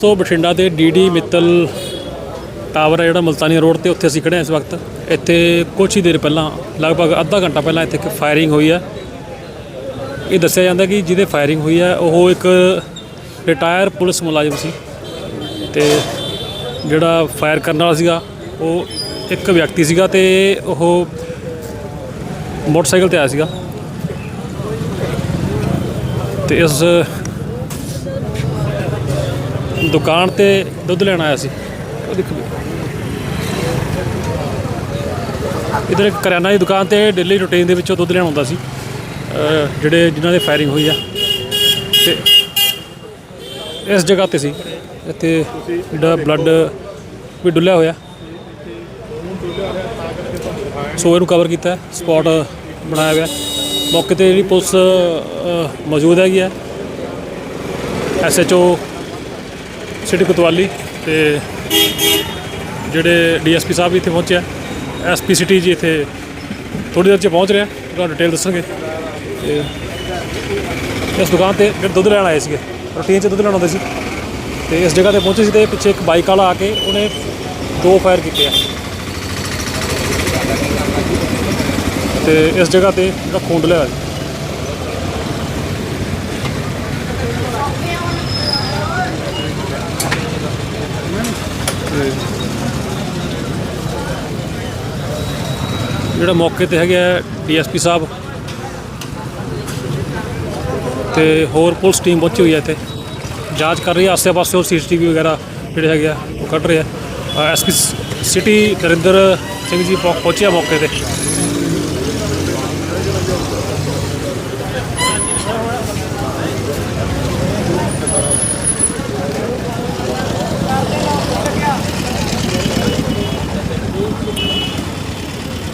ਤੋਂ ਬਠਿੰਡਾ ਦੇ DD Mittal tower ਹੈ ਜਿਹੜਾ ਮਲਤਾਨੀ ਰੋਡ ਤੇ ਉੱਥੇ ਅਸੀਂ ਖੜੇ ਹਾਂ ਇਸ ਵਕਤ। ਇੱਥੇ ਕੁਝ ਹੀ ਦੇਰ ਪਹਿਲਾਂ, ਲਗਭਗ ਅੱਧਾ ਘੰਟਾ ਪਹਿਲਾਂ ਇੱਥੇ ਇੱਕ ਫਾਇਰਿੰਗ ਹੋਈ ਹੈ ਇਹ ਦੱਸਿਆ ਜਾਂਦਾ ਕਿ ਜਿਹਦੇ ਫਾਇਰਿੰਗ ਹੋਈ ਹੈ ਉਹ ਇੱਕ ਰਿਟਾਇਰ ਪੁਲਿਸ ਮੁਲਾਜ਼ਮ ਸੀ ਤੇ ਜਿਹੜਾ ਫਾਇਰ ਕਰਨ ਵਾਲਾ ਸੀਗਾ, ਉਹ ਇੱਕ ਵਿਅਕਤੀ ਸੀਗਾ ਤੇ ਉਹ ਮੋਟਰਸਾਈਕਲ ਤੇ ਆਇਆ ਸੀਗਾ। ਤੇ ਇਸ ਦੁਕਾਨ ਤੇ ਦੁੱਧ ਲੈਣ ਆਇਆ ਸੀ। ਉਹ ਦੇਖੋ ਇਧਰ ਇੱਕ ਕਰਿਆਨਾ ਦੀ ਦੁਕਾਨ ਤੇ ਡੇਲੀ ਰੂਟੀਨ ਦੇ ਵਿੱਚੋਂ ਦੁੱਧ ਲੈਣ ਆਉਂਦਾ ਸੀ। ਜਿਹੜੇ ਜਿਨ੍ਹਾਂ ਦੇ ਫਾਇਰਿੰਗ ਹੋਈ ਆ। ਤੇ ਇਸ ਜਗ੍ਹਾ ਤੇ ਸੀ। ਇੱਥੇ ਜਿਹੜਾ ਬਲੱਡ ਵੀ ਡੁੱਲਿਆ ਹੋਇਆ। ਸੋ ਇਹਨੂੰ ਕਵਰ ਕੀਤਾ ਸਪੌਟ ਬਣਾਇਆ ਗਿਆ। ਮੌਕੇ ਤੇ ਜਿਹੜੀ ਪੁਲਿਸ ਮੌਜੂਦ ਹੈਗੀ ਹੈ ਐਸਐਚਓ ਸਿਟੀ ਕੁਤਵਾਲੀ ਤੇ ਜਿਹੜੇ ਡੀਐਸਪੀ ਸਾਹਿਬ ਵੀ ਇੱਥੇ ਪਹੁੰਚਿਆ ਐਸਪੀ ਸਿਟੀ ਜੀ ਇੱਥੇ ਥੋੜੀ ਦੇਰ ਚ ਪਹੁੰਚ ਰਿਹਾ, ਤੁਹਾਨੂੰ ਡਿਟੇਲ ਦੱਸਣਗੇ ਤੇ ਇਸ ਦੁਕਾਨ ਤੇ ਫਿਰ ਦੁੱਧ ਲੈਣ ਆਏ ਸੀਗੇ, ਰੂਟੀਨ ਚ ਦੁੱਧ ਲੈਣ ਆਉਂਦੇ ਸੀ। ਤੇ ਇਸ ਜਗ੍ਹਾ ਤੇ ਪਹੁੰਚੇ ਸੀ ਤੇ ਪਿੱਛੇ ਇੱਕ ਬਾਈਕ ਵਾਲਾ ਆ ਕੇ ਉਹਨੇ ਦੋ ਫਾਇਰ ਕੀਤੇ ਆ। ਤੇ ਇਸ ਜਗ੍ਹਾ ਤੇ ਜਿਹੜਾ ਖੂਨ ਡਲਿਆ ਹੋਇਆ ਸੀ ਜਿਹੜਾ ਮੌਕੇ ਤੇ ਹੈਗਾ ਡੀਐਸਪੀ ਸਾਹਿਬ ਤੇ ਹੋਰ ਪੁਲਿਸ ਟੀਮ ਪਹੁੰਚੀ ਹੋਈ ਹੈ ਇੱਥੇ। ਜਾਂਚ ਕਰ ਰਹੀ ਹੈ, ਆਸੇ-ਪਾਸੇ ਉਹ ਸੀਸੀਟੀਵੀ ਵਗੈਰਾ ਜਿਹੜੇ ਹੈਗੇ ਆ ਉਹ ਕੱਢ ਰਹੇ ਆ। ਐਸਪੀ ਸਿਟੀ ਨਰਿੰਦਰ ਸਿੰਘ ਜੀ ਪਹੁੰ- ਪਹੁੰਚਿਆ ਮੌਕੇ ਤੇ।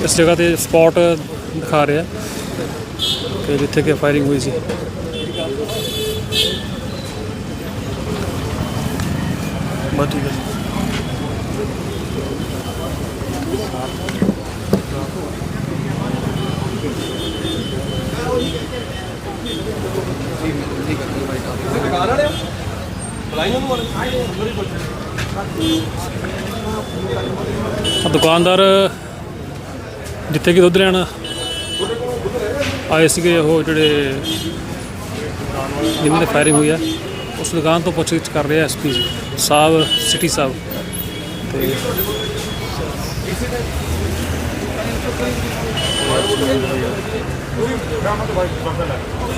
ਇਸ ਜਗ੍ਹਾ ਤੇ ਸਪੌਟ ਦਿਖਾ ਰਿਹਾ। ਕਿ ਜਿੱਥੇ ਕਿ ਫਾਇਰਿੰਗ ਹੋਈ ਸੀ। ਬਸ ਠੀਕ ਹੈ ਦੁਕਾਨਦਾਰ ਜਿੱਥੇ ਕਿ ਦੁੱਧ ਲੈਣ ਆਏ ਸੀਗੇ ਉਹ ਜਿਹੜੇ ਜਿਨ੍ਹਾਂ ਦੇ ਫਾਇਰਿੰਗ ਹੋਈ ਆ, ਉਸ ਦੁਕਾਨ ਤੋਂ ਪੁੱਛਗਿੱਛ ਕਰ ਰਿਹਾ ਐਸਪੀ ਸਾਹਿਬ ਸਿਟੀ ਸਾਹਿਬ ਤੇ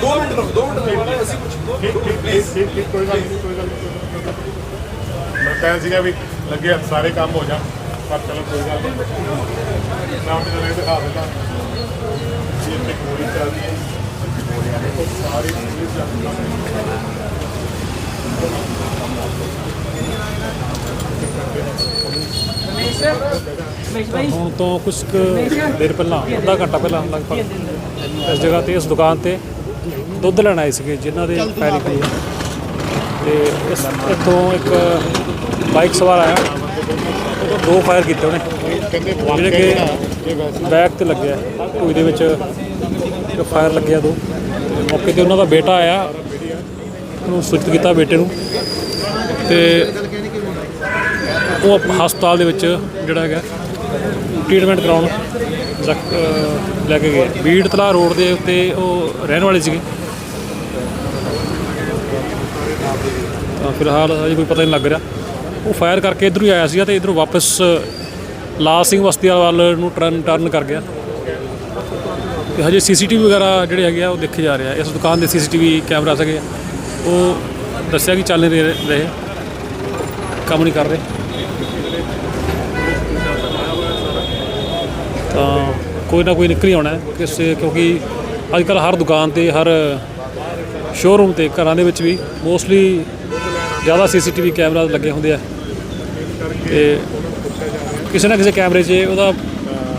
ਦੋ ਮਿੰਟ ਰੁਕ ਦੋ ਮਿੰਟ ਅਸੀਂ ਕੁਝ ਠੀਕ ਕੋਈ ਗੱਲ ਨਹੀਂ ਕੋਈ ਗੱਲ ਨਹੀਂ ਮੈਂ ਕਹਿ ਸੀਗਾ ਵੀ ਲੱਗੇ ਸਾਰੇ ਕੰਮ ਹੋ ਜਾਣ, ਪਰ ਚਲੋ ਕੋਈ ਗੱਲ ਨਹੀਂ। ਨਾਮ ਤੇ ਨਹੀਂ ਦਿਖਾ ਦਿੰਦਾ ਇਹ ਤੇ ਗੋਲੀ ਚੱਲਦੀ ਹੈ। ਗੋਲੀਆਂ ਨੇ ਸਾਰੀ ਪੁਲਿਸ ਜਾਂਦੀ ਹੈ। ਹੁਣ ਤੋਂ ਕੁਝ ਕੁ ਦੇਰ ਪਹਿਲਾਂ ਅੱਧਾ ਘੰਟਾ ਪਹਿਲਾਂ ਲਗਭਗ ਇਸ ਜਗ੍ਹਾ ਤੇ ਇਸ ਦੁਕਾਨ ਤੇ ਦੁੱਧ ਲੈਣ ਆਏ ਸੀਗੇ ਜਿਨ੍ਹਾਂ ਦੇ ਹੋਈ ਹੈ। ਤੇ ਇਸ ਇੱਥੋਂ ਇੱਕ ਬਾਈਕ ਸਵਾਰ ਆਇਆ। ਦੋ ਫਾਇਰ ਕੀਤੇ ਉਹਨੇ। ਕਹਿੰਦੇ ਜਿਹੜੇ ਕਿ ਬੈਕ ਤੇ ਲੱਗਿਆ। ਢੂਈ ਦੇ ਵਿੱਚ ਇੱਕ ਫਾਇਰ ਲੱਗਿਆ ਦੋ। ਮੌਕੇ ਤੇ ਉਹਨਾਂ ਦਾ ਬੇਟਾ ਆਇਆ। ਉਹਨੂੰ ਸੂਚਿਤ ਕੀਤਾ ਬੇਟੇ ਨੂੰ। ਤੇ ਉਹ ਆਪ- ਹਸਪਤਾਲ ਦੇ ਵਿੱਚ ਜਿਹੜਾ ਹੈਗਾ ਟ੍ਰੀਟਮੈਂਟ ਕਰਾਉਣ ਲੈ ਕੇ ਗਏ। ਬੀੜ ਤਲਾ ਰੋਡ ਦੇ ਉੱਤੇ ਉਹ ਰਹਿਣ ਵਾਲੇ ਸੀਗੇ। ਤਾਂ ਫਿਲਹਾਲ ਅਜੇ ਕੋਈ ਪਤਾ ਨਹੀਂ ਲੱਗ ਰਿਹਾ। ਉਹ ਫਾਇਰ ਕਰਕੇ ਇਧਰੋਂ ਹੀ ਆਇਆ ਸੀਗਾ ਤੇ ਇਧਰੋਂ ਵਾਪਸ ਲਾਲ ਸਿੰਘ ਵਸਤੀਆ ਵੱਲ ਨੂੰ ਟਰਨ ਟਰਨ ਕਰ ਗਿਆ। ਤੇ ਹਜੇ ਸੀਸੀਟੀਵੀ ਵਗੈਰਾ ਜਿਹੜੇ ਹੈਗੇ ਆ ਉਹ ਦੇਖੇ ਜਾ ਰਹੇ ਆ। ਇਸ ਦੁਕਾਨ ਦੇ ਸੀਸੀਟੀਵੀ ਕੈਮਰਾ ਸੀਗੇ ਆ, ਉਹ ਦੱਸਿਆ ਕਿ ਚੱਲ ਨਹੀਂ ਰਹੇ ਰਹੇ। ਕੰਮ ਨਹੀਂ ਕਰ ਰਹੇ। ਤਾਂ ਕੋਈ ਨਾ ਕੋਈ ਨਿਕਲ ਹੀ ਆਉਣਾ ਕਿਸੇ ਕਿਉਂਕਿ ਅੱਜ ਕੱਲ ਹਰ ਦੁਕਾਨ ਤੇ ਹਰ ਸ਼ੋਰੂਮ ਤੇ ਘਰਾਂ ਦੇ ਵਿੱਚ ਵੀ ਮੋਸਟਲੀ ਜ਼ਿਆਦਾ ਸੀਸੀਟੀਵੀ ਕੈਮਰਾ ਲੱਗੇ ਹੁੰਦੇ ਆ। ਤੇ ਕਿਸੇ ਨਾ ਕਿਸੇ ਕੈਮਰੇ 'ਚ ਉਹਦਾ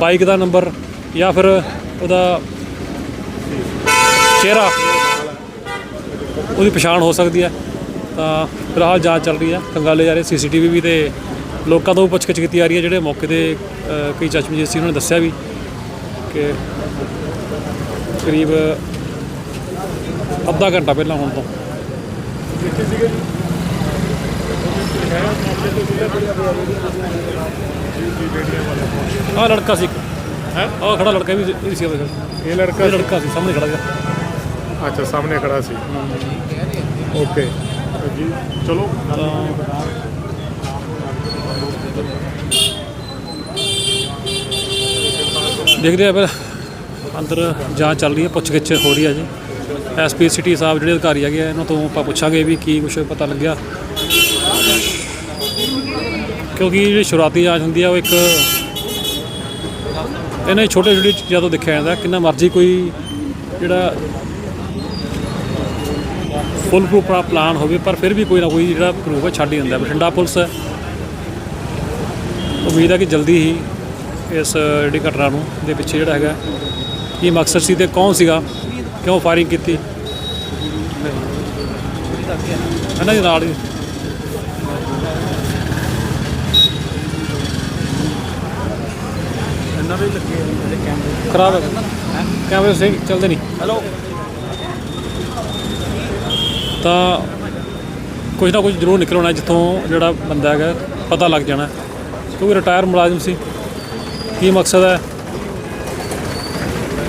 ਬਾਈਕ ਦਾ ਨੰਬਰ ਜਾਂ ਫਿਰ ਉਹਦਾ ਚਿਹਰਾ, ਉਹਦੀ ਪਛਾਣ ਹੋ ਸਕਦੀ ਹੈ ਤਾਂ ਫਿਲਹਾਲ ਜਾਂਚ ਚੱਲ ਰਹੀ ਹੈ ਕੰਗਾਲੇ ਜਾ ਰਹੇ ਸੀਸੀਟੀਵੀ ਵੀ ਤੇ ਲੋਕਾਂ ਤੋਂ ਵੀ ਪੁੱਛਗਿੱਛ ਕੀਤੀ ਜਾ ਰਹੀ ਹੈ ਜਿਹੜੇ ਮੌਕੇ ਤੇ ਕਈ ਚਸ਼ਮਦੀਦ ਸੀ, ਉਹਨਾਂ ਨੇ ਦੱਸਿਆ ਵੀ ਕਿ ਕਰੀਬ ਅੱਧਾ ਘੰਟਾ ਪਹਿਲਾਂ ਹੁਣ ਤੋਂ। ਆਹ ਲੜਕਾ ਸੀ ਹੈਂ? ਆਹ ਖੜਾ ਲੜਕਾ ਵੀ ਸੀ- ਸੀ ਉਹਦੇ ਇਹ ਲੜਕਾ ਇਹ ਲੜਕਾ ਸੀ ਸਾਹਮਣੇ ਖੜਾ ਸੀ ਅੱਛਾ ਸਾਹਮਣੇ ਖੜਾ ਸੀ। ਓਕੇ। ਜੀ ਚਲੋ। ਦੇਖਦੇ ਆ ਫਿਰ ਅੰਦਰ ਜਾਂਚ ਚੱਲ ਰਹੀ ਹੈ ਪੁੱਛ ਗਿੱਛ ਹੋ ਰਹੀ ਹੈ ਜੀ। ਐਸਪੀ ਸਿਟੀ ਸਾਹਿਬ ਜਿਹੜੇ ਅਧਿਕਾਰੀ ਹੈਗੇ ਆ ਇਹਨਾਂ ਤੋਂ ਆਪਾਂ ਪੁੱਛਾਂਗੇ ਵੀ ਕੀ ਕੁਝ ਪਤਾ ਲੱਗਿਆ। ਕਿਉਂਕਿ ਜਿਹੜੀ ਸ਼ੁਰੂਆਤੀ ਜਾਂਚ ਹੁੰਦੀ ਆ, ਉਹ ਇੱਕ ਇਹਨਾਂ ਛੋਟੇ ਛੋਟੇ ਚੀਜ਼ਾਂ ਤੋਂ ਦੇਖਿਆ ਜਾਂਦਾ, ਕਿੰਨਾ ਮਰਜ਼ੀ ਕੋਈ ਜਿਹੜਾ ਫੁੱਲ ਪ੍ਰੂਫ ਪਲਾਨ ਹੋਵੇ, ਪਰ ਫਿਰ ਵੀ ਕੋਈ ਨਾ ਕੋਈ ਜਿਹੜਾ ਪ੍ਰੂਫ ਹੈ ਛੱਡ ਹੀ ਜਾਂਦਾ ਬਠਿੰਡਾ ਪੁਲਿਸ ਉਮੀਦ ਹੈ ਕਿ ਜਲਦੀ ਹੀ ਇਸ ਜਿਹੜੀ ਘਟਨਾ ਨੂੰ ਦੇ ਪਿੱਛੇ ਜਿਹੜਾ ਹੈਗਾ, ਕੀ ਮਕਸਦ ਸੀ ਤੇ ਕੌਣ ਸੀਗਾ, ਕਿਉਂ ਫਾਇਰਿੰਗ ਕੀਤੀ? ਇਹਨਾਂ ਦੇ ਨਾਲ ਇਹਨਾਂ ਦੇ ਲੱਗੇ ਜਿਹੜੇ ਕੈਮਰੇ? ਖਰਾਬ ਹੈ? ਕੈਮਰੇ ਸਹੀ ਚੱਲਦੇ ਨਹੀਂ। ਹੈਲੋ? ਤਾਂ ਕੁਝ ਨਾ ਕੁਝ ਜ਼ਰੂਰ ਨਿਕਲਣਾ ਜਿੱਥੋਂ ਜਿਹੜਾ ਬੰਦਾ ਹੈਗਾ ਪਤਾ ਲੱਗ ਜਾਣਾ ਕਿਉਂਕਿ ਰਿਟਾਇਰ ਮੁਲਾਜ਼ਮ ਸੀ। ਕੀ ਮਕਸਦ ਹੈ?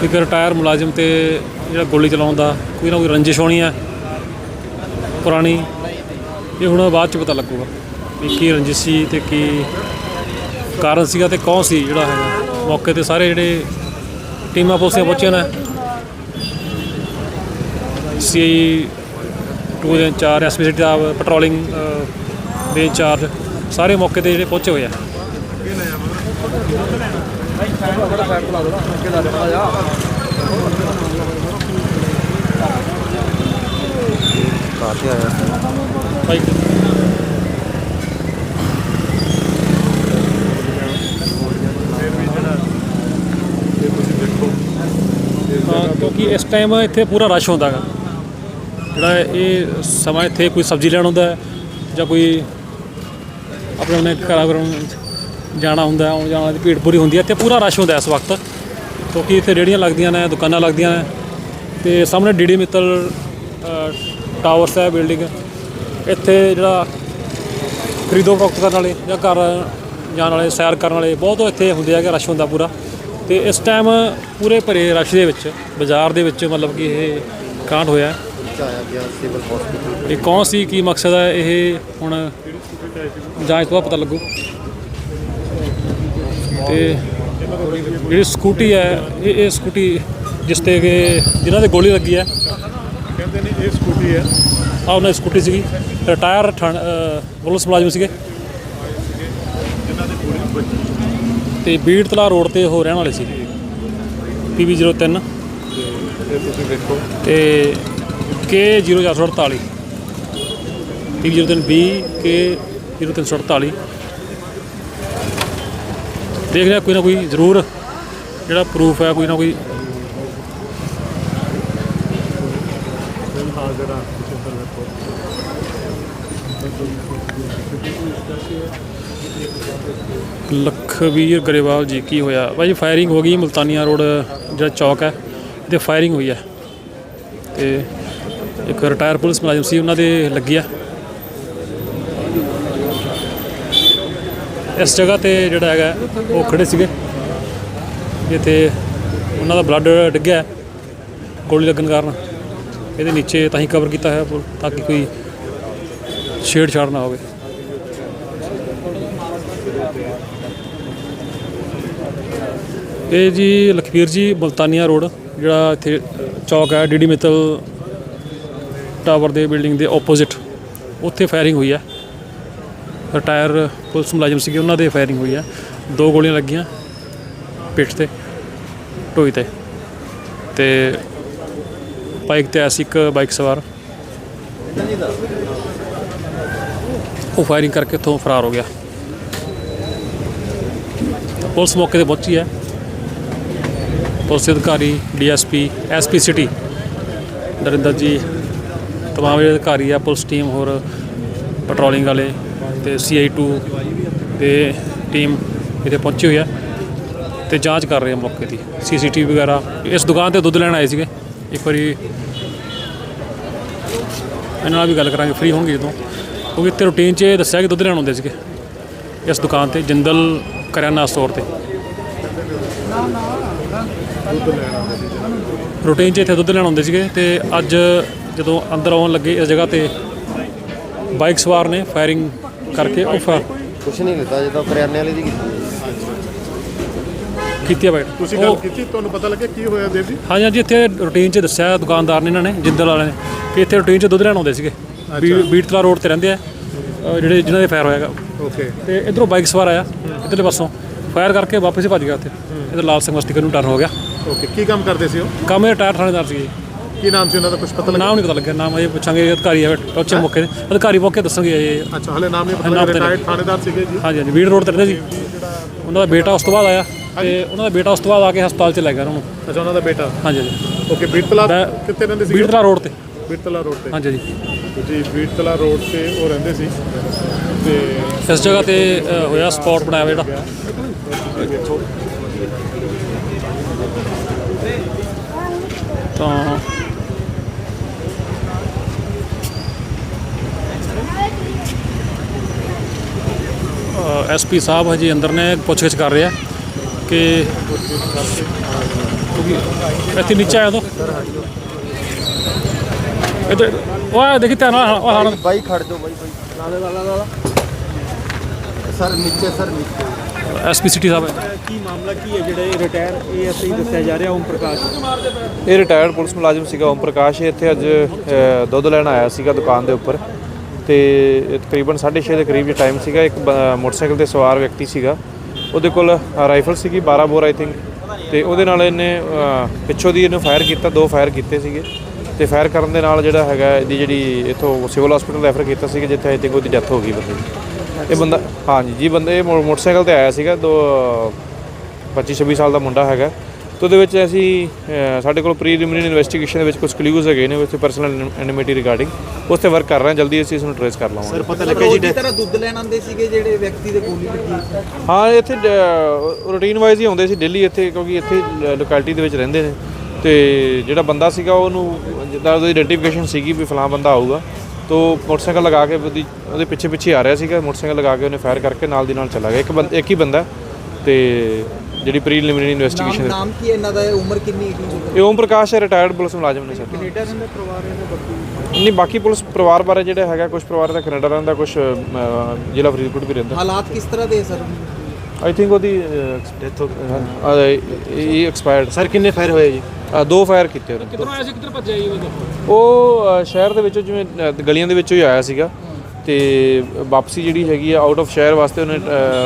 ਇੱਕ ਰਿਟਾਇਰ ਮੁਲਾਜ਼ਮ ਤੇ ਜਿਹੜਾ ਗੋਲੀ ਚਲਾਉਣ ਦਾ ਕੋਈ ਨਾ ਕੋਈ ਰੰਜਿਸ਼ ਹੋਣੀ ਹੈ। ਪੁਰਾਣੀ ਇਹ ਹੁਣ ਬਾਅਦ ਚ ਪਤਾ ਲੱਗੂਗਾ ਵੀ ਕੀ ਰੰਜਿਸ਼ ਸੀ ਤੇ ਕੀ ਕਾਰਨ ਸੀਗਾ ਤੇ ਕੌਣ ਸੀ ਜਿਹੜਾ ਹੈਗਾ। ਮੌਕੇ ਤੇ ਸਾਰੇ ਜਿਹੜੇ ਟੀਮਾਂ ਪੁਲਿਸੀਆਂ ਪਹੁੰਚੀਆਂ ਨੇ। ਸੀ ਟੂ ਦੇ ਇੰਚਾਰਜ ਐਸਪੀ ਦਾ ਪੈਟਰੋਲਿੰਗ ਦੇ ਇੰਚਾਰਜ ਸਾਰੇ ਮੌਕੇ ਤੇ ਜਿਹੜੇ ਪਹੁੰਚੇ ਹੋਏ ਆ। ਕਾਤੇ ਆਇਆ। ਬਾਈ ਫਿਰ ਵੀ ਜਿਹੜਾ ਇਹ ਤੁਸੀਂ ਦੇਖੋ ਇਸ ਹਾਂ, ਇਸ ਟਾਈਮ ਇੱਥੇ ਪੂਰਾ ਰਸ਼ ਹੁੰਦਾ ਹੈਗਾ ਜਿਹੜਾ ਇਹ ਸਮਾਂ ਇੱਥੇ ਕੋਈ ਸਬਜ਼ੀ ਲੈਣ ਹੁੰਦਾ ਹੈ ਜਾਂ ਕੋਈ ਆਪਣੇ ਆਪਣੇ ਘਰਾਂ ਘਰੋਂ ਜਾਣਾ ਹੁੰਦਾ ਆਉਣ ਜਾਣ ਦੀ ਭੀੜ ਪੂਰੀ ਹੁੰਦੀ ਹੈ ਇੱਥੇ ਪੂਰਾ ਰਸ਼ ਹੁੰਦਾ ਇਸ ਵਕਤ। ਕਿਉਂਕਿ ਇੱਥੇ ਰੇੜੀਆਂ ਲੱਗਦੀਆਂ ਨੇ ਦੁਕਾਨਾਂ ਲੱਗਦੀਆਂ ਨੇ ਤੇ ਸਾਹਮਣੇ ਡੀਡੀ ਮਿੱਤਲ ਅ, ਟਾਵਰਸ ਹੈ ਬਿਲਡਿੰਗ ਇੱਥੇ ਜਿਹੜਾ ਖਰੀਦੋ ਫਰੋਖਤ ਕਰਨ ਵਾਲੇ ਜਾਂ ਘਰ ਜਾਣ ਵਾਲੇ ਸੈਰ ਕਰਨ ਵਾਲੇ ਬਹੁਤ ਇੱਥੇ ਹੁੰਦੇ ਆ ਕਿ ਰਸ਼ ਹੁੰਦਾ ਪੂਰਾ। ਤੇ ਇਸ ਟਾਈਮ ਪੂਰੇ ਭਰੇ ਰਸ਼ ਦੇ ਵਿੱਚ ਬਾਜ਼ਾਰ ਦੇ ਵਿੱਚ ਮਤਲਬ ਕਿ ਇਹ ਕਾਂਡ ਹੋਇਆ। ਆਇਆ ਗਿਆ ਸਿਵਲ ਹਸਪੀਟਲ ਇਹ ਕੌਣ ਸੀ ਕੀ ਮਕਸਦ ਹੈ ਇਹ ਹੁਣ ਜਾਂਚ ਤੋਂ ਬਾਅਦ ਪਤਾ ਲੱਗੂ। ਤੇ ਜਿਹੜੀ ਸਕੂਟੀ ਹੈ ਇਹ ਇਹ ਸਕੂਟੀ ਜਿਸ ਤੇ ਕਿ ਜਿਨ੍ਹਾਂ ਦੇ ਗੋਲੀ ਲੱਗੀ ਹੈ। ਕਹਿੰਦੇ ਨੇ ਇਹ ਸਕੂਟੀ ਹੈ। ਆ ਉਹਨਾਂ ਦੀ ਸਕੂਟੀ ਸੀਗੀ। ਰਿਟਾਇਰ ਅ, ਪੁਲਿਸ ਮੁਲਾਜ਼ਮ ਸੀਗੇ। ਜਿਨ੍ਹਾਂ ਦੇ ਗੋਲੀ ਵੱਜੀ ਤੇ ਬੀੜ ਤਲਾ ਰੋਡ ਤੇ ਉਹ ਰਹਿਣ ਵਾਲੇ ਸੀ। ਪੀਵੀ 03 ਤੇ ਇਹ ਤੁਸੀਂ ਦੇਖੋ ਤੇ ਕੇ 0448 ਪੀਵੀ 03 ਬੀ, ਕੇ 0348 ਦੇਖ ਰਿਹਾ ਕੋਈ ਨਾ ਕੋਈ ਜ਼ਰੂਰ ਜਿਹੜਾ ਪ੍ਰੂਫ ਹੈ, ਕੋਈ ਨਾ ਕੋਈ ਫਿਲਹਾਲ ਜਿਹੜਾ ਤੁਸੀਂ ਉੱਧਰ ਦੇਖੋ ਲਖਵੀਰ ਗਰੇਵਾਲ ਜੀ, ਕੀ ਹੋਇਆ? ਭਾਈ ਫਾਇਰਿੰਗ ਹੋ ਗਈ ਮੁਲਤਾਨੀਆ ਰੋਡ, ਜਿਹੜਾ ਚੌਕ ਹੈ ਤੇ ਫਾਇਰਿੰਗ ਹੋਈ ਹੈ। ਤੇ ਇੱਕ ਰਿਟਾਇਰ ਪੁਲਿਸ ਮੁਲਾਜ਼ਮ ਸੀ, ਉਹਨਾਂ ਦੇ ਲੱਗੀ ਆ ਇਸ ਜਗ੍ਹਾ ਤੇ ਜਿਹੜਾ ਹੈਗਾ, ਉਹ ਖੜੇ ਸੀਗੇ। ਜਿੱਥੇ ਉਹਨਾਂ ਦਾ ਬਲੱਡ ਡਿੱਗਿਆ ਗੋਲੀ ਲੱਗਣ ਕਾਰਨ। ਇਹਦੇ ਨੀਚੇ ਤਾਂ ਹੀ ਕਵਰ ਕੀਤਾ ਹੋਇਆ ਤਾਂ ਕਿ ਕੋਈ ਛੇੜਛਾੜ ਨਾ ਹੋਵੇ। ਇਹ ਜੀ ਲਖਵੀਰ ਜੀ, ਬਲਤਾਨੀਆ ਰੋਡ, ਜਿਹੜਾ ਇੱਥੇ ਚੌਕ ਹੈ ਡੀਡੀ ਮਿੱਤਲ ਟਾਵਰ ਦੇ ਬਿਲਡਿੰਗ ਦੇ ਆਪੋਜ਼ਿਟ ਉੱਥੇ ਫਾਇਰਿੰਗ ਹੋਈ ਹੈ। ਰਿਟਾਇਰ ਪੁਲਿਸ ਮੁਲਾਜ਼ਮ ਸੀਗੇ, ਉਹਨਾਂ ਦੇ ਫਾਇਰਿੰਗ ਹੋਈ ਹੈ। ਦੋ ਗੋਲੀਆਂ ਲੱਗੀਆਂ ਪਿੱਠ ਤੇ, ਢੋਈ ਤੇ। ਤੇ ਬਾਈਕ ਤੇ ਆਇਆ ਸੀ ਇੱਕ ਬਾਈਕ ਸਵਾਰ। ਉਹ ਫਾਇਰਿੰਗ ਕਰਕੇ ਇੱਥੋਂ ਫਰਾਰ ਹੋ ਗਿਆ। ਪੁਲਿਸ ਮੌਕੇ ਤੇ ਪਹੁੰਚੀ ਹੈ। ਪੁਲਿਸ ਦੇ ਅਧਿਕਾਰੀ, ਡੀਐਸਪੀ, ਐਸਪੀ ਸਿਟੀ। ਨਰਿੰਦਰ ਜੀ, ਤਮਾਮ ਜਿਹੜੇ ਅਧਿਕਾਰੀ ਆ, ਪੁਲਿਸ ਟੀਮ ਹੋਰ ਪੈਟਰੋਲਿੰਗ ਵਾਲੇ ਤੇ ਸੀਆਈ 2 ਦੇ ਟੀਮ ਇੱਥੇ ਪਹੁੰਚੀ ਹੋਈ ਆ ਤੇ ਜਾਂਚ ਕਰ ਰਹੇ ਆ ਮੌਕੇ ਦੀ। ਸੀਸੀਟੀਵੀ ਵਗੈਰਾ। ਇਸ ਦੁਕਾਨ ਤੇ ਦੁੱਧ ਲੈਣ ਆਏ ਸੀਗੇ। ਇੱਕ ਵਾਰੀ ਇਹਨਾਂ ਨਾਲ ਵੀ ਗੱਲ ਕਰਾਂਗੇ ਫ੍ਰੀ ਹੋਣਗੇ ਜਦੋਂ। ਕਿਉਂਕਿ ਇੱਥੇ ਰੂਟੀਨ 'ਚ ਇਹ ਦੱਸਿਆ ਕਿ ਦੁੱਧ ਲੈਣ ਆਉਂਦੇ ਸੀਗੇ। ਇਸ ਦੁਕਾਨ ਤੇ ਜਿੰਦਲ ਕਰਿਆਨਾ ਸਟੋਰ ਤੇ। ਰੂਟੀਨ 'ਚ ਇੱਥੇ ਦੁੱਧ ਲੈਣ ਆਉਂਦੇ ਸੀਗੇ ਤੇ ਅੱਜ ਜਦੋਂ ਅੰਦਰ ਆਉਣ ਲੱਗੇ ਇਸ ਜਗ੍ਹਾ ਤੇ ਬਾਈਕ ਸਵਾਰ ਨੇ ਫਾਇਰਿੰਗ ਕਰਕੇ ਉਹ ਫਾ- ਕੁਛ ਨਹੀਂ ਲਿੱਤਾ ਜਦੋਂ ਕਰਿਆਨੇ ਵਾਲੇ ਦੀ ਕੀਤੀ। ਕੀਤੀ ਆ ਬਾਈਕ। ਤੁਸੀਂ ਗੱਲ ਕੀਤੀ ਤੁਹਾਨੂੰ ਪਤਾ ਲੱਗਿਆ ਕੀ ਹੋਇਆ ਦੇਵ ਜੀ? ਹਾਂਜੀ ਹਾਂਜੀ ਇੱਥੇ ਰੂਟੀਨ 'ਚ ਦੱਸਿਆ ਦੁਕਾਨਦਾਰ ਨੇ ਇਹਨਾਂ ਨੇ ਜਿੰਦਲ ਵਾਲਿਆਂ ਨੇ ਕਿ ਇੱਥੇ ਰੂਟੀਨ 'ਚ ਦੁੱਧ ਲੈਣ ਆਉਂਦੇ ਸੀਗੇ। ਬੀੜਤਲਾ ਰੋਡ ਤੇ ਰਹਿੰਦੇ ਆ। ਜਿਹੜੇ ਜਿਨ੍ਹਾਂ ਦੇ ਫਾਇਰ ਹੋਇਆਗਾ। ਓਕੇ ਤੇ ਇਧਰੋਂ ਬਾਈਕ ਸਵਾਰ ਆਇਆ ਇਧਰਲੇ ਪਾਸੋਂ। ਫਾਇਰ ਕਰਕੇ ਵਾਪਸ ਹੀ ਭੱਜ ਗਿਆ ਉੱਥੇ। ਇਧਰ ਲਾਲ ਸਿੰਘ ਬਸਤੀ ਨੂੰ ਟਰਨ ਹੋ ਗਿਆ। ਓਕੇ ਕੀ ਕੰਮ ਕਰਦੇ ਸੀ ਉਹ? ਕੰਮ ਇਹ ਟਾਇਰ ਥਾਣੇਦਾਰ ਸੀ ਕੀ ਨਾਮ ਸੀ ਉਹਨਾਂ ਦਾ? ਕੁਝ ਪਤਾ ਲੱਗਾ? ਨਾਮ ਨਹੀਂ ਪਤਾ ਲੱਗਿਆ। ਨਾਮ ਅਜੇ ਪੁੱਛਾਂਗੇ ਅਧਿਕਾਰੀ ਆ ਪਹੁੰਚੇ ਮੌਕੇ ਤੇ ਅਧਿਕਾਰੀ ਮੌਕੇ ਦੱਸਣਗੇ ਇਹ। ਅੱਛਾ ਹਲੇ ਨਾਮ ਨਹੀਂ ਪਤਾ ਨਾਮ ਲੱਗਾ ਤੇ ਨਹੀਂ। ਰਿਟਾਇਰਡ ਥਾਣੇਦਾਰ ਸੀਗੇ ਜੀ। ਹਾਂਜੀ ਹਾਂਜੀ ਵੀੜ ਰੋਡ ਤੇ ਰਹਿੰਦੇ ਸੀ। ਉਹਨਾਂ ਦਾ ਬੇਟਾ ਉਸ ਤੋਂ ਬਾਅਦ ਆਇਆ। ਤੇ ਉਹਨਾਂ ਦਾ ਬੇਟਾ ਉਸ ਤੋਂ ਬਾਅਦ ਆ ਕੇ ਹਸਪਤਾਲ ਚ ਲੈ ਗਿਆ ਉਹਨਾਂ ਨੂੰ। ਅੱਛਾ ਉਹਨਾਂ ਦਾ ਬੇਟਾ? ਹਾਂਜੀ ਹਾਂਜੀ। ਓਕੇ ਮੈਂ- ਕਿੱਥੇ ਰਹਿੰਦੇ ਸੀ ਬੀੜਤਲਾ ਰੋਡ ਤੇ। ਬੀੜਤਲਾ ਰੋਡ ਤੇ। ਹਾਂਜੀ ਜੀ ਬੀੜਤਲਾ ਰੋਡ ਤੇ ਉਹ ਰਹਿੰਦੇ ਸੀ। ਤੇ ਇਸ ਜਗ੍ਹਾ ਤੇ ਅ, ਹੋਇਆ ਸਪੌਟ ਬਣਾਇਆ ਹੋਇਆ ਜਿਹੜਾ? ਤਾਂ ਐਸਪੀ ਸਾਹਿਬ ਹਜੇ ਅੰਦਰ ਨੇ ਪੁੱਛਗਿੱਛ ਕਰ ਰਿਹਾ ਕਿ ਕਿਉਂਕਿ ਇੱਥੇ ਨੀਚੇ ਆਇਆ ਤੋ ਇੱਧਰ। ਆ ਦੇਖੀ ਧਿਆਨ ਨਾਲ ਉਹ ਹਾਰਨ ਬਾਈ ਖੜ ਜਾਓ ਬਾਈ ਬਾਈ। ਲਾਲੇ ਲਾਲਾ ਲਾਲਾ ਸਰ ਨੀਚੇ ਸਰ ਨੀਚੇ। ਐਸਪੀ ਸਿਟੀ ਸਾਹਿਬ ਹੈ ਕੀ ਮਾਮਲਾ ਕੀ ਹੈ ਜਿਹੜਾ ਇਹ ਰਿਟਾਇਰ ਏਐਸਆਈ ਦੱਸਿਆ ਜਾ ਰਿਹਾ ਓਮ ਪ੍ਰਕਾਸ਼? ਇਹ ਰਿਟਾਇਰਡ ਪੁਲਿਸ ਮੁਲਾਜ਼ਮ ਸੀਗਾ ਓਮ ਪ੍ਰਕਾਸ਼। ਇਹ ਇੱਥੇ ਅੱਜ ਅ, ਦੁੱਧ ਲੈਣ ਆਇਆ ਸੀਗਾ ਦੁਕਾਨ ਦੇ ਉੱਪਰ। ਤੇ ਇਹ ਤਕਰੀਬਨ 6:30 ਦੇ ਕਰੀਬ ਜੇ ਟਾਈਮ ਸੀਗਾ। ਇੱਕ ਬ- ਮੋਟਰਸਾਈਕਲ ਤੇ ਸਵਾਰ ਵਿਅਕਤੀ ਸੀਗਾ। ਉਹਦੇ ਕੋਲ ਰਾਈਫਲ ਸੀਗੀ 12 ਬੋਰ ਆਈ ਥਿੰਕ ਤੇ ਉਹਦੇ ਨਾਲ ਇਹਨੇ ਅ, ਪਿੱਛੋਂ ਦੀ ਇਹਨੂੰ ਫਾਇਰ ਕੀਤਾ ਦੋ ਫਾਇਰ ਕੀਤੇ ਸੀਗੇ। ਤੇ ਫਾਇਰ ਕਰਨ ਦੇ ਨਾਲ ਜਿਹੜਾ ਹੈਗਾ ਇਹਦੀ ਜਿਹੜੀ ਇਥੋਂ ਸਿਵਲ ਹਸਪੀਟਲ ਰੈਫਰ ਕੀਤਾ ਸੀਗਾ ਜਿੱਥੇ ਆਈ ਥਿੰਕ ਉਹਦੀ ਡੈਥ ਹੋ ਗਈ ਬੰਦੇ ਦੀ। ਇਹ ਬੰਦਾ ਹਾਂਜੀ ਜੀ ਬੰਦੇ ਇਹ ਮੋ- ਮੋਟਰਸਾਈਕਲ ਤੇ ਆਇਆ ਸੀਗਾ ਦੋ 25 26 ਸਾਲ ਦਾ ਮੁੰਡਾ ਹੈਗਾ। ਤੇ ਉਹਦੇ ਵਿੱਚ ਅਸੀਂ ਸਾਡੇ ਕੋਲ ਪ੍ਰੀਲਿਮਿਨਰੀ ਇਨਵੈਸਟੀਗੇਸ਼ਨ ਦੇ ਵਿੱਚ ਕੁਝ ਕਲੂਜ਼ ਹੈਗੇ ਨੇ ਉਸ ਪਰਸਨਲ ਐਨਿਮਿਟੀ ਰਿਗਾਰਡਿੰਗ ਉਸ ਤੇ ਵਰਕ ਕਰ ਰਹੇ ਹਾਂ ਜਲਦੀ ਅਸੀਂ ਇਸ ਨੂੰ ਟ੍ਰੇਸ ਕਰ ਲਵਾਂਗੇ ਪਤਾ ਲੱਗਿਆ ਜੀ ਦੀ ਤਰ੍ਹਾਂ ਦੁੱਧ ਲੈਣ ਆਉਂਦੇ ਸੀਗੇ ਜਿਹੜੇ ਵਿਅਕਤੀ ਦੇ ਗੋਲੀ ਲੱਗੀ ਹਾਂ ਇੱਥੇ ਰੂਟੀਨ ਵਾਈਜ਼ ਹੀ ਆਉਂਦੇ ਸੀ ਦਿੱਲੀ ਇੱਥੇ ਕਿਉਂਕਿ ਇੱਥੇ ਲੋਕੈਲਿਟੀ ਦੇ ਵਿੱਚ ਰਹਿੰਦੇ ਨੇ। ਤੇ ਜਿਹੜਾ ਬੰਦਾ ਸੀਗਾ ਉਹਨੂੰ ਜਿੱਦਾਂ ਉਹਦੀ ਆਇਡੈਂਟੀਫਿਕੇਸ਼ਨ ਸੀਗੀ ਵੀ ਫਲਾਂ ਬੰਦਾ ਆਊਗਾ ਤੋ ਮੋਟਰਸਾਈਕਲ ਲਗਾ ਕੇ ਉਹਦੀ ਉਹਦੇ ਪਿੱਛੇ ਪਿੱਛੇ ਆ ਰਿਹਾ ਸੀਗਾ ਮੋਟਰਸਾਈਕਲ ਲਗਾ ਕੇ ਉਹਨੇ ਫਾਇਰ ਕਰਕੇ ਨਾਲ ਦੀ ਨਾਲ ਚਲਾ ਗਿਆ। ਇੱਕ ਬੰਦਾ ਇੱਕ ਹੀ ਬੰਦਾ ਤੇ ਜਿਹੜੀ ਪ੍ਰੀਲਿਮਿਨਰੀ ਇਨਵੈਸਟੀਗੇਸ਼ਨ ਨਾਮ ਕੀ ਹੈ ਇਹਨਾਂ ਦਾ? ਉਮਰ ਕਿੰਨੀ ਹੈ ਇਹ ਓਮ ਪ੍ਰਕਾਸ਼ ਹੈ ਰਿਟਾਇਰਡ ਪੁਲਿਸ ਮੁਲਾਜ਼ਮ ਨੇ ਸਰ। ਕੈਨੇਡਾ ਰਹਿੰਦਾ ਪਰਿਵਾਰ ਇਹਦਾ ਬਾਕੀ? ਨਹੀਂ ਬਾਕੀ ਪੁਲਿਸ ਪਰਿਵਾਰ ਬਾਰੇ ਜਿਹੜਾ ਹੈਗਾ ਕੁਝ ਪਰਿਵਾਰ ਦਾ ਕੈਨੇਡਾ ਰਹਿੰਦਾ ਕੁਝ ਜ਼ਿਲ੍ਹਾ ਫਰੀਦਕੋਟ ਵੀ ਰਹਿੰਦਾ। ਹਾਲਾਤ ਕਿਸ ਤਰ੍ਹਾਂ ਦੇ ਸਰ? ਆਈ ਥਿੰਕ ਉਹਦੀ ਡੈਥ ਹੋ ਇਹ ਐਕਸਪਾਇਰਡ ਸਰ ਕਿੰਨੇ ਫਾਇਰ ਹੋਏ ਜੀ? ਦੋ ਫਾਇਰ ਕੀਤੇ ਉਹਨੇ। ਕਿੱਧਰੋਂ ਆਇਆ ਸੀ? ਕਿੱਧਰ ਭੱਜਿਆ ਜੀ ਉਹ ਉਹ ਸ਼ਹਿਰ ਦੇ ਵਿੱਚੋਂ ਜਿਵੇਂ ਗਲੀਆਂ ਦੇ ਵਿੱਚੋਂ ਹੀ ਆਇਆ ਸੀਗਾ। ਤੇ ਵਾਪਸੀ ਜਿਹੜੀ ਹੈਗੀ ਆ ਆਊਟ ਆਫ ਸ਼ਹਿਰ ਵਾਸਤੇ ਉਹਨੇ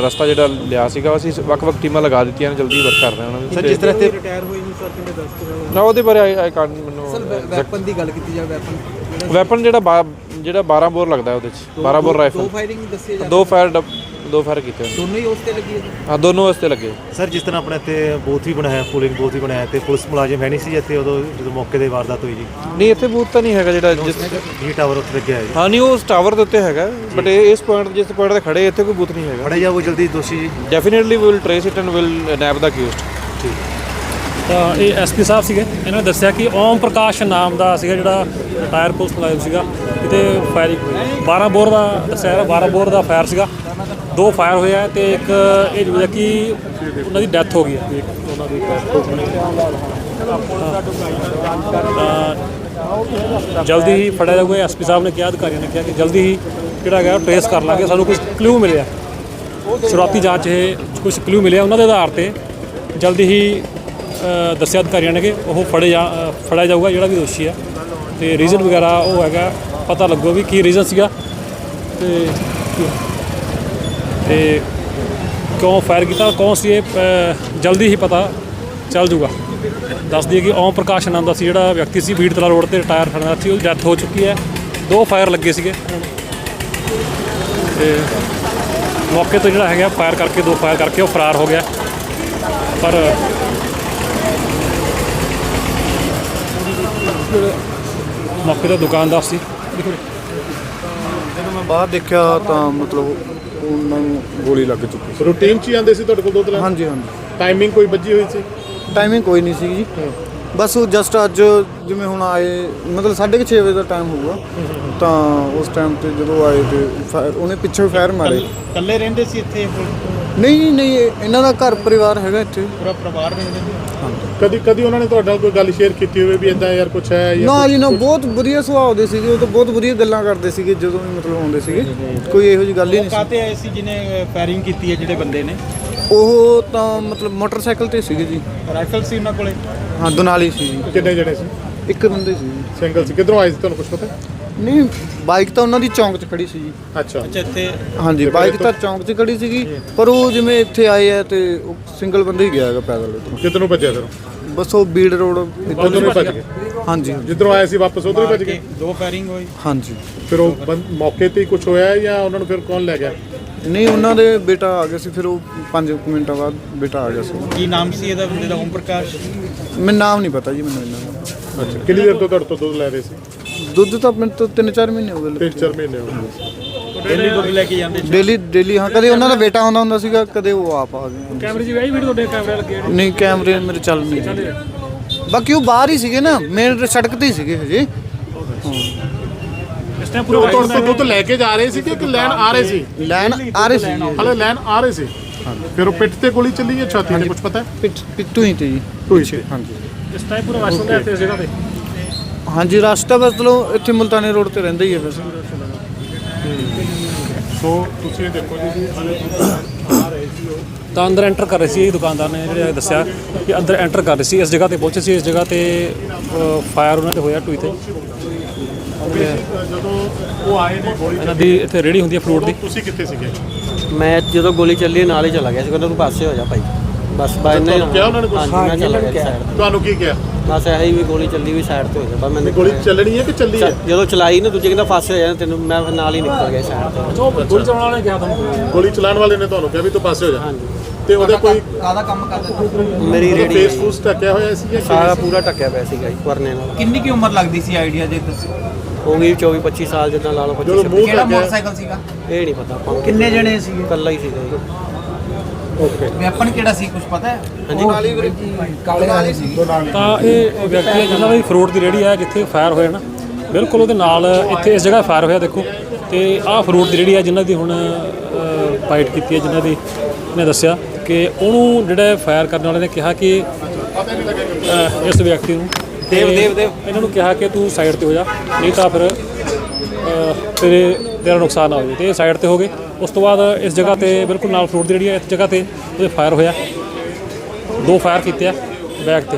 ਰਸਤਾ ਜਿਹੜਾ ਲਿਆ ਸੀਗਾ ਅਸੀਂ ਵੱਖ-ਵੱਖ ਟੀਮਾਂ ਲਗਾ ਦਿੱਤੀਆਂ ਨੇ ਜਲਦੀ ਵਰਕ ਕਰ ਰਹੇ ਉਹਨਾਂ ਦੀ। ਸਰ ਜਿਸ ਤਰ੍ਹਾਂ ਤੇ ਰਿਟਾਇਰ ਹੋਏ ਨਹੀਂ ਸਰ ਕਿੰਨੇ ਦੱਸ ਨਾ ਉਹਦੇ ਬਾਰੇ ਆਈ ਕਾਂਟ ਮੈਨੂੰ ਸਰ ਵੈਪਨ ਦੀ ਗੱਲ ਕੀਤੀ ਜਾਵੇ ਵੈਪਨ ਵੈਪਨ ਜਿਹੜਾ ਜਿਹੜਾ 12 ਬੋਰ ਲੱਗਦਾ ਉਹਦੇ ਚ। 12 ਬੋਰ ਦੋ ਰਾਈਫਲ ਫਾਇਰਿੰਗ ਦੱਸੇ ਜਾ ਦੋ ਫਾਇਰ ਦੋ ਫਾਇਰ ਕੀਤੇ ਉਹਨੇ ਦੋਨੋਂ ਹੀ ਉਸ ਤੇ ਲੱਗੀ ਹੈ ਹਾਂ ਦੋਨੋਂ ਵਾਸਤੇ ਲੱਗੇ। ਸਰ ਜਿਸ ਤਰ੍ਹਾਂ ਆਪਣੇ ਇੱਥੇ ਬੂਥ ਵੀ ਬਣਾਇਆ ਪੋਲਿੰਗ ਬੂਥ ਵੀ ਬਣਾਇਆ ਤੇ ਪੁਲਿਸ ਮੁਲਾਜ਼ਮ ਹੈ ਨਹੀਂ ਸੀ ਇੱਥੇ ਉਦੋਂ ਜਦੋਂ ਮੌਕੇ ਦੇ ਵਾਰਦਾਤ ਹੋਈ ਜੀ? ਨਹੀਂ ਇੱਥੇ ਬੂਥ ਤਾਂ ਨਹੀਂ ਹੈਗਾ ਜਿਹੜਾ ਜਿਸ ਜੀ ਟਾਵਰ ਉੱਥੇ ਲੱਗਿਆ ਹੈ ਜੀ। ਹਾਂ ਨਹੀਂ ਉਹ ਟਾਵਰ ਦੇ ਉੱਤੇ ਹੈਗਾ ਬਟ ਇਸ ਪੁਆਇੰਟ ਜਿਸ ਪੁਆਇੰਟ ਤੇ ਖੜੇ ਇੱਥੇ ਕੋਈ ਬੂਥ ਨਹੀਂ ਹੈਗਾ। ਫੜੇ ਜਾਓ ਜਲਦੀ ਦੋਸ਼ੀ ਜੀ? Definitely we will trace it and will nab the accused ਤਾਂ ਇਹ ਐਸਪੀ ਸਾਹਿਬ ਸੀਗੇ ਇਹਨਾਂ ਨੇ ਦੱਸਿਆ ਕਿ ਓਮ ਪ੍ਰਕਾਸ਼ ਨਾਮ ਦਾ ਸੀਗਾ ਜਿਹੜਾ ਰਿਟਾਇਰ ਪੁਲਿਸ ਮੁਲਾਜ਼ਮ ਸੀਗਾ ਕਿਤੇ ਫਾਇਰਿੰਗ ਹੋਈ 12 ਬੋਰ ਦਾ ਦੱਸਿਆ ਜਾ ਰਿਹਾ 12 ਬੋਰ ਦਾ ਫਾਇਰ ਸੀਗਾ। ਦੋ ਫਾਇਰ ਹੋਇਆ ਆ ਤੇ ਇੱਕ ਇਹ ਜਿਹੜਾ ਕਿ ਉਹਨਾਂ ਦੀ ਡੈਥ ਹੋ ਗਈ ਹੈ। ਉਹਨਾਂ ਦੀ ਤਾਂ ਜਲਦੀ ਹੀ ਫੜਿਆ ਜਾਊਗਾ। ਐਸਪੀ ਸਾਹਿਬ ਨੇ ਕਿਹਾ, ਅਧਿਕਾਰੀਆਂ ਨੇ ਕਿਹਾ ਕਿ ਜਲਦੀ ਹੀ ਜਿਹੜਾ ਹੈਗਾ ਟ੍ਰੇਸ ਕਰ ਲਾਂਗੇ। ਸਾਨੂੰ ਕੁਝ ਕਲੂ ਮਿਲਿਆ। ਸ਼ੁਰੂਆਤੀ ਜਾਂਚ ਇਹ ਕੁਝ ਕਲੂ ਮਿਲਿਆ ਉਹਨਾਂ ਦੇ ਆਧਾਰ ਤੇ। ਜਲਦੀ ਹੀ ਦੱਸਿਆ ਅਧਿਕਾਰੀਆਂ ਨੇ ਕਿ ਉਹ ਫੜੇ ਜਾ ਫੜਿਆ ਜਾਊਗਾ, ਜਿਹੜਾ ਵੀ ਦੋਸ਼ੀ ਹੈ। ਤੇ ਰੀਜ਼ਨ ਵਗੈਰਾ ਉਹ ਹੈਗਾ, ਪਤਾ ਲੱਗੋ ਵੀ ਕੀ ਰੀਜ਼ਨ ਸੀਗਾ। ਤੇ ਤੇ ਕਿਉਂ ਫਾਇਰ ਕੀਤਾ, ਕੌਣ ਸੀ ਇਹ? ਜਲਦੀ ਹੀ ਪਤਾ ਚੱਲ ਜੂਗਾ ਦੱਸ ਦਈਏ ਕਿ ਓਮ ਪ੍ਰਕਾਸ਼ ਨਾਮ ਦਾ ਸੀ ਜਿਹੜਾ ਵਿਅਕਤੀ ਸੀ ਬੀੜਤਲਾ ਰੋਡ ਤੇ ਰਿਟਾਇਰ ਖੜਨਾ ਸੀ ਉਹ ਡੈਥ ਹੋ ਚੁੱਕੀ ਹੈ। ਦੋ ਫਾਇਰ ਲੱਗੇ ਸੀਗੇ। ਤੇ ਮੌਕੇ ਤੋਂ ਜਿਹੜਾ ਹੈਗਾ ਫਾਇਰ ਕਰਕੇ, ਦੋ ਫਾਇਰ ਕਰਕੇ ਉਹ ਫਰਾਰ ਹੋ ਗਿਆ। ਪਰ ਮੌਕੇ ਦਾ ਦੁਕਾਨਦਾਰ ਸੀ। ਜਦੋਂ ਮੈਂ ਬਾਹਰ ਦੇਖਿਆ ਤਾਂ ਮਤਲਬ ਉਹਨਾਂ ਨੂੰ ਗੋਲੀ ਲੱਗ ਚੁੱਕੀ ਸੀ। ਰੂਟੀਨ ਚ ਹੀ ਆਉਂਦੇ ਸੀ ਤੁਹਾਡੇ ਕੋਲ ਦੁੱਧ ਲੈਣ ਹਾਂਜੀ ਹਾਂਜੀ। ਟਾਈਮਿੰਗ ਕੋਈ ਵੱਜੀ ਹੋਈ ਸੀ? ਟਾਈਮਿੰਗ ਕੋਈ ਨਹੀਂ ਸੀ ਜੀ। ਬਸ ਉਹ ਜਸਟ ਅੱਜ ਜਿਵੇਂ ਹੁਣ ਆਏ ਮਤਲਬ 6:30 ਵਜੇ ਦਾ ਟਾਈਮ ਹੋਊਗਾ। ਤਾਂ ਉਸ ਟਾਈਮ ਤੇ ਜਦੋਂ ਆਏ ਤੇ fire- ਉਹਨੇ ਪਿੱਛੇ ਫਾਇਰ ਮਾਰੇ। ਇਕੱਲੇ ਰਹਿੰਦੇ ਸੀ ਇੱਥੇ? ਨਹੀਂ ਨਹੀਂ ਇਹ- ਇਹਨਾਂ ਦਾ ਘਰ ਪਰਿਵਾਰ ਹੈਗਾ ਇੱਥੇ। ਪੂਰਾ ਪਰਿਵਾਰ ਰਹਿੰਦੇ ਕਦੀ ਕਦੀ ਉਹਨਾਂ ਨੇ ਤੁਹਾਡੇ ਨਾਲ ਕੋਈ ਗੱਲ ਸ਼ੇਅਰ ਕੀਤੀ ਹੋਵੇ ਵੀ ਇਦਾਂ ਯਾਰ ਕੁਝ ਹੈ ਜਾਂ ਨਾ ਜੀ ਨਾ ਬਹੁਤ ਵਧੀਆ ਸੁਭਾਅ ਦੇ ਸੀਗੇ ਉਹ ਤਾਂ ਬਹੁਤ ਵਧੀਆ ਗੱਲਾਂ ਕਰਦੇ ਸੀਗੇ ਜਦੋਂ ਵੀ ਮਤਲਬ ਆਉਂਦੇ ਸੀਗੇ। ਕੋਈ ਇਹੋ ਜਿਹੀ ਗੱਲ ਹੀ ਨਹੀਂ ਸੀ। ਕਾਤੇ ਆਏ ਸੀ ਜਿਹਨੇ ਫਾਇਰਿੰਗ ਕੀਤੀ ਹੈ ਜਿਹੜੇ ਬੰਦੇ ਨੇ? ਉਹ ਤਾਂ ਮਤਲਬ ਮੋਟਰਸਾਈਕਲ ਤੇ ਸੀਗੇ ਜੀ। ਰਾਈਫਲ ਸੀ ਉਹਨਾਂ ਕੋਲੇ? ਹਾਂ ਦੁਨਾਲੀ ਸੀ ਜੀ। ਕਿੰਨੇ ਜਣੇ ਸੀ? ਇੱਕ ਬੰਦੇ ਸੀ। ਸਿੰਗਲ ਸੀ। ਕਿੱਧਰੋਂ ਆਏ ਸੀ ਤੁਹਾਨੂੰ ਕੁਝ ਪਤਾ? ਨਹੀਂ ਬਾਈਕ ਤਾਂ ਉਹਨਾਂ ਦੀ ਚੌਂਕ 'ਚ ਖੜੀ ਸੀ ਜੀ ਅੱਛਾ। ਅੱਛਾ ਇੱਥੇ ਹਾਂਜੀ ਬਾਈਕ ਤਾਂ ਚੌਂਕ 'ਚ ਖੜੀ ਸੀਗੀ ਪਰ ਉਹ ਜਿਵੇਂ ਇੱਥੇ ਆਏ ਆ ਤੇ ਉਹ ਸਿੰਗਲ ਬੰਦਾ ਹੀ ਗਿਆ ਹੈਗਾ ਪੈਦਲ ਉੱਧਰੋਂ ਕਿੱਧਰ ਨੂੰ ਭੱਜਿਆ ਫਿਰ ਬਸ ਉਹ ਬੀੜ ਰੋਡ ਉਧਰ ਨੂੰ ਭੱਜ ਗਏ। ਹਾਂਜੀ ਜਿੱਧਰੋਂ ਆਏ ਸੀ ਵਾਪਸ ਉਧਰ ਹੀ ਭੱਜ ਗਏ? ਦੋ ਫਾਇਰਿੰਗ ਹੋਈ। ਹਾਂਜੀ। ਫਿਰ ਉਹ ਬੰ- ਮੌਕੇ ਤੇ ਹੀ ਕੁਝ ਹੋਇਆ ਜਾਂ ਉਹਨਾਂ ਨੂੰ ਫਿਰ ਕੌਣ ਲੈ ਗਿਆ? ਨਹੀਂ ਉਹਨਾਂ ਦੇ ਬੇਟਾ ਆ ਗਿਆ ਸੀ ਫਿਰ ਉਹ 5 ਮਿੰਟਾਂ ਬਾਅਦ ਬੇਟਾ ਆ ਗਿਆ ਸੀ। ਕੀ ਨਾਮ ਸੀ ਇਹਦਾ ਬੰਦੇ ਦਾ ਓਮ ਪ੍ਰਕਾਸ਼? ਮੈਨੂੰ ਨਾਮ ਨਹੀਂ ਪਤਾ ਜੀ ਮੈਨੂੰ ਇਹਨਾਂ ਦਾ ਅੱਛਾ ਕਿੰਨੀ ਦੇਰ ਤੋਂ ਤੁਹਾਡੇ ਤੋਂ ਦੁੱਧ ਲੈ ਰਹੇ ਸੀ? ਦੁੱਧ ਤਾਂ ਮੈਨੂੰ ਤੋਂ 3-4 ਮਹੀਨੇ ਹੋ ਗਏ ਤਿੰਨ ਚਾਰ ਮਹੀਨੇ ਹੋ ਗਏ। ਡੇਲੀ ਦੁੱਧ ਲੈ ਕੇ ਜਾਂਦੇ ਡੇਲੀ ਡੇਲੀ ਹਾਂ ਕਦੇ ਉਹਨਾਂ ਦਾ ਬੇਟਾ ਆਉਂਦਾ ਹੁੰਦਾ ਸੀਗਾ ਕਦੇ ਉਹ ਆਪ ਆ ਗਏ। ਕੈਮਰੇ 'ਚ ਵੀ ਆਈ ਵੀਡੀਓ ਤੁਹਾਡੇ ਕੈਮਰੇ ਲੱਗੇ ਨਹੀਂ ਕੈਮਰੇ ਮੇਰੇ ਚੱਲ ਨਹੀਂ ਰਹੇ। ਬਾਕੀ ਉਹ ਬਾਹਰ ਹੀ ਸੀਗੇ ਨਾ ਮੇਨ ਸੜਕ ਤੇ ਹੀ ਸੀਗੇ ਹਜੇ। ਇਸ ਟਾਈਮ ਉਹ ਪੂਰਾ ਤੁਹਾਡੇ ਤੋਂ ਦੁੱਧ ਲੈ ਕੇ ਜਾ ਰਹੇ ਸੀ ਕਿ ਲੈਣ ਆ ਰਹੇ ਸੀ? ਲੈਣ ਆ ਰਹੇ ਸੀ। ਜੀ। ਹਲੇ ਲੈਣ ਆ ਰਹੇ ਸੀ। ਫਿਰ ਉਹ ਪਿੱਠ ਤੇ ਗੋਲੀ ਚੱਲੀ ਜਾਂ ਛਾਤੀ ਤੇ ਕੁਝ ਪਤਾ ਹੈ? ਪਿੱਟ ਪਿੱਟੂ ਹੀ ਤੇ ਜੀ ਸੀ ਹਾਂਜੀ। ਇਸ ਟਾਈਮ ਪੂਰਾ ਵਾਸ਼ਰੂਮ ਦਾ ਇੱਥੇ ਇਸ ਜਗ੍ਹਾ ਤੇ। ਹਾਂਜੀ ਰਸਤਾ ਬਸ ਚਲੋ ਇੱਥੇ ਮੁਲਤਾਨੀ ਰੋਡ ਤੇ ਰਹਿੰਦਾ ਹੀ ਹੈ ਵੈਸੇ। ਸੋ ਤੁਸੀਂ ਦੇਖੋ ਜੀ ਤਾਂ ਅੰਦਰ ਐਂਟਰ ਕਰ ਰਹੇ ਸੀ ਇਹ ਦੁਕਾਨਦਾਰ ਨੇ ਜਿਹੜੇ ਦੱਸਿਆ ਕਿ ਅੰਦਰ ਐਂਟਰ ਕਰ ਰਹੇ ਸੀ ਇਸ ਜਗ੍ਹਾ ਤੇ ਪਹੁੰਚੇ ਸੀ ਇਸ ਜਗ੍ਹਾ ਤੇ ਫਾਇਰ ਉਹਨਾਂ ਤੇ ਹੋਇਆ ਟੂਈ ਤੇ। ਜਦੋਂ ਉਹ ਆਏ ਨੇ ਗੋਲੀ ਇਹਨਾਂ ਦੀ ਇੱਥੇ ਰੇੜੀ ਹੁੰਦੀ ਹੈ ਫਰੂਟ ਦੀ। ਤੁਸੀਂ ਕਿੱਥੇ ਸੀਗੇ? ਮੈਂ ਜਦੋਂ ਗੋਲੀ ਚੱਲੀ ਨਾਲ ਹੀ ਚਲਾ ਗਿਆ ਸੀ ਕਹਿੰਦਾ ਤੂੰ ਪਾਸੇ ਹੋ ਜਾ ਭਾਈ। ਬਸ ਬਾ ਇੰਨਾ ਹੀ ਤੁਹਾਨੂੰ ਕਿਹਾ ਉਹਨਾਂ ਨੇ ਕੁਛ? ਹਾਂਜੀ ਮੈਂ ਚਲਾ ਗਿਆ ਸਾਈਡ ਤੁਹਾਨੂੰ ਕੀ ਕਿਹਾ? ਬਸ ਇਹੀ ਵੀ ਗੋਲੀ ਚੱਲੀ ਵੀ ਸਾਈਡ ਤੇ ਹੋ ਜਾ ਬਸ ਮੈਨੂੰ ਗੋਲੀ ਚੱਲਣੀ ਹੈ ਕਿ ਚੱਲੀ ਹੈ? ਜਦੋਂ ਚਲਾਈ ਨਾ ਦੂਜੇ ਕਹਿੰਦਾ ਫਾਸੇ ਹੋ ਜਾ ਤੈਨੂੰ ਮੈਂ ਫਿਰ ਨਾਲ ਹੀ ਨਿਕਲ ਗਿਆ ਸਾਈਡ ਤੇ। ਗੋਲੀ ਚਲਾਉਣ ਵਾਲੇ ਨੇ ਕਿਹਾ ਤੁਹਾਨੂੰ? ਗੋਲੀ ਚਲਾਉਣ ਵਾਲੇ ਨੇ ਤੁਹਾਨੂੰ ਕਿਹਾ ਵੀ ਤੂੰ ਪਾਸੇ ਹੋ ਜਾ ਤੇ ਉਹਦਾ ਕੋਈ ਮੇਰੀ ਰੇੜੀ ਫੇਸ ਫੂਸ ਢੱਕਿਆ ਹੋਇਆ ਸੀ ਜਾਂ ਸਾਰਾ ਪੂਰਾ ਟੱਕਿਆ ਪਿਆ ਸੀਗਾ ਜੀ ਵਰਨੇ ਨਾਲ। ਕਿੰਨੀ ਕੀ ਉਮਰ ਲੱਗਦੀ ਸੀ ਆਈਡੀਆ ਜੇ ਦੱਸੋ? ਹੋ ਗਈ 24 25 ਸਾਲ ਜਿੱਦਾਂ ਲਾ ਲਓ 25 ਜਦੋਂ ਮੂੰਹ ਕਿਹੜਾ ਮੋਟਰਸਾਈਕਲ ਸੀਗਾ? ਇਹ ਨਹੀਂ ਪਤਾ ਆਪਾਂ ਕਿੰਨੇ ਜਣੇ ਸੀਗੇ? ਇਕੱਲਾ ਹੀ ਸੀਗਾ ਜੀ। ਓਕੇ ਵੈਪਨ ਕਿਹੜਾ ਸੀ ਕੁਝ ਪਤਾ ਹੈ? ਹਾਂਜੀ। ਕਾਲੇ ਵਾਲੇ ਸੀ। ਤਾਂ ਇਹ ਵਿਅਕਤੀ ਹੈ ਜਿਹਨਾਂ ਦੀ ਫਰੂਟ ਦੀ ਰੇੜੀ ਹੈ ਜਿੱਥੇ ਫਾਇਰ ਹੋਇਆ ਨਾ ਬਿਲਕੁਲ ਉਹਦੇ ਨਾਲ ਇੱਥੇ ਇਸ ਜਗ੍ਹਾ ਫਾਇਰ ਹੋਇਆ ਦੇਖੋ। ਤੇ ਆਹ ਫਰੂਟ ਦੀ ਰੇੜੀ ਹੈ ਜਿਨ੍ਹਾਂ ਦੀ ਹੁਣ ਫਾਈਟ ਕੀਤੀ ਹੈ ਜਿਨ੍ਹਾਂ ਦੀ ਨੇ ਦੱਸਿਆ ਕਿ ਉਹਨੂੰ ਜਿਹੜਾ ਫਾਇਰ ਕਰਨ ਵਾਲੇ ਨੇ ਕਿਹਾ ਕਿ ਇਸ ਵਿਅਕਤੀ ਨੂੰ ਦੇਵ ਦੇਵ ਦੇਵ। ਇਹਨਾਂ ਨੂੰ ਕਿਹਾ ਕਿ ਤੂੰ ਸਾਈਡ ਤੇ ਹੋ ਜਾ ਨਹੀਂ ਤਾਂ ਫਿਰ ਤੇਰੇ ਤੇਰਾ ਨੁਕਸਾਨ ਨਾ ਹੋ ਜਾਵੇ। ਤੇ ਸਾਈਡ ਤੇ ਹੋ ਗਏ। ਉਸ ਤੋਂ ਬਾਅਦ ਇਸ ਜਗ੍ਹਾ ਤੇ ਬਿਲਕੁਲ ਨਾਲ ਫਰੂਟ ਦੀ ਰੇੜੀ ਹੈ ਇਸ ਜਗ੍ਹਾ ਤੇ ਉਹਦੇ ਫਾਇਰ ਹੋਇਆ। ਦੋ ਫਾਇਰ ਕੀਤੇ ਆ ਬੈਕ ਤੇ।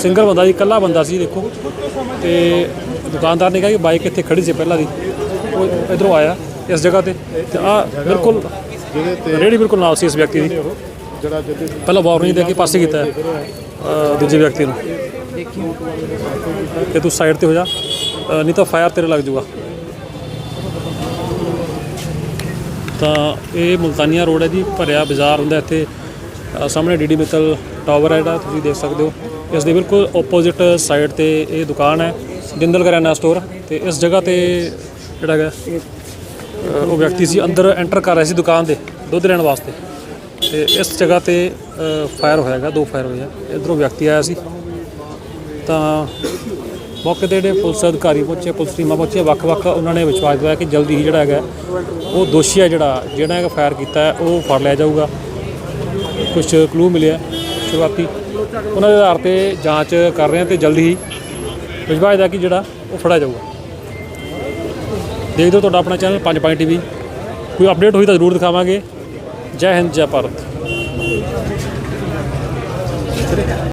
ਸਿੰਗਲ ਬੰਦਾ ਜੀ, ਇਕੱਲਾ ਬੰਦਾ ਸੀ ਦੇਖੋ। ਤੇ ਦੁਕਾਨਦਾਰ ਨੇ ਕਿਹਾ ਕਿ ਬਾਈਕ ਇੱਥੇ ਖੜੀ ਸੀ ਪਹਿਲਾਂ ਦੀ। ਉਹ ਇਧਰੋਂ ਆਇਆ ਇਸ ਜਗ੍ਹਾ ਤੇ ਤੇ ਆ ਬਿਲਕੁਲ ਜਿਹਦੇ ਰੇੜੀ ਬਿਲਕੁਲ ਨਾਲ ਸੀ ਇਸ ਵਿਅਕਤੀ ਦੀ। ਜਿਹੜਾ ਜਿੱਦੇ ਪਹਿਲਾਂ ਵਾਰਨਿੰਗ ਦੇ ਕੇ ਪਾਸੇ ਕੀਤਾ ਦੂਜੇ ਵਿਅਕਤੀ ਨੂੰ। ਕਿ ਤੂੰ ਸਾਈਡ ਤੇ ਹੋ ਜਾ। ਨਹੀਂ ਤਾਂ ਫਾਇਰ ਤੇਰੇ ਲੱਗ ਜਾਊਗਾ ਤਾਂ ਇਹ ਮੁਲਤਾਨੀਆ ਰੋਡ ਹੈ ਜੀ ਭਰਿਆ ਬਾਜ਼ਾਰ ਹੁੰਦਾ ਇੱਥੇ। ਅ, ਸਾਹਮਣੇ ਡੀਡੀ ਮਿੱਤਲ ਟਾਵਰ ਹੈ ਜਿਹੜਾ ਤੁਸੀਂ ਦੇਖ ਸਕਦੇ ਹੋ। ਇਸ ਦੇ ਬਿਲਕੁਲ ਆਪੋਜ਼ਿਟ ਸਾਈਡ ਤੇ ਇਹ ਦੁਕਾਨ ਹੈ ਜਿੰਦਲ ਕਰਿਆਨਾ ਸਟੋਰ ਤੇ ਇਸ ਜਗ੍ਹਾ ਤੇ ਜਿਹੜਾ ਹੈਗਾ ਉਹ ਵਿਅਕਤੀ ਸੀ ਅੰਦਰ ਐਂਟਰ ਕਰ ਰਿਹਾ ਸੀ ਦੁਕਾਨ ਦੇ ਦੁੱਧ ਲੈਣ ਵਾਸਤੇ। ਤੇ ਇਸ ਜਗ੍ਹਾ ਤੇ ਫਾਇਰ ਹੋਇਆ ਹੈਗਾ ਦੋ ਫਾਇਰ ਹੋਇਆ ਆ। ਇਧਰੋਂ ਵਿਅਕਤੀ ਆਇਆ ਸੀ। ਤਾਂ ਮੌਕੇ ਤੇ ਜਿਹੜੇ ਪੁਲਿਸ ਅਧਿਕਾਰੀ ਪਹੁੰਚੇ, ਪੁਲਿਸ ਟੀਮਾਂ ਪਹੁੰਚੇ ਵੱਖ-ਵੱਖ ਉਹਨਾਂ ਨੇ ਵਿਸ਼ਵਾਸ ਦਿਵਾਇਆ ਕਿ ਜਲਦੀ ਹੀ ਜਿਹੜਾ ਹੈਗਾ, ਉਹ ਦੋਸ਼ੀ ਹੈ ਜਿਹੜਾ ਜਿਹੜਾ ਹੈਗਾ ਫਾਇਰ ਕੀਤਾ ਉਹ ਫੜ ਲਿਆ ਜਾਊਗਾ। ਕੁਝ ਕਲੂ ਮਿਲਿਆ ਸ਼ੁਰੂਆਤੀ। ਉਹਨਾਂ ਦੇ ਆਧਾਰ ਤੇ ਜਾਂਚ ਕਰ ਰਹੇ ਹਾਂ ਤੇ ਜਲਦੀ ਹੀ ਵਿਸ਼ਵਾਸ ਦਾ ਕਿ ਜਿਹੜਾ, ਉਹ ਫੜਿਆ ਜਾਊਗਾ। ਦੇਖਦੇ ਹੋ ਤੁਹਾਡਾ ਆਪਣਾ ਚੈਨਲ ਪੰਜ ਪੰਜ ਟੀਵੀ। ਕੋਈ ਅਪਡੇਟ ਹੋਈ ਤਾਂ ਜ਼ਰੂਰ ਦਿਖਾਵਾਂਗੇ। ਜੈ ਹਿੰਦ, ਜੈ ਭਾਰਤ।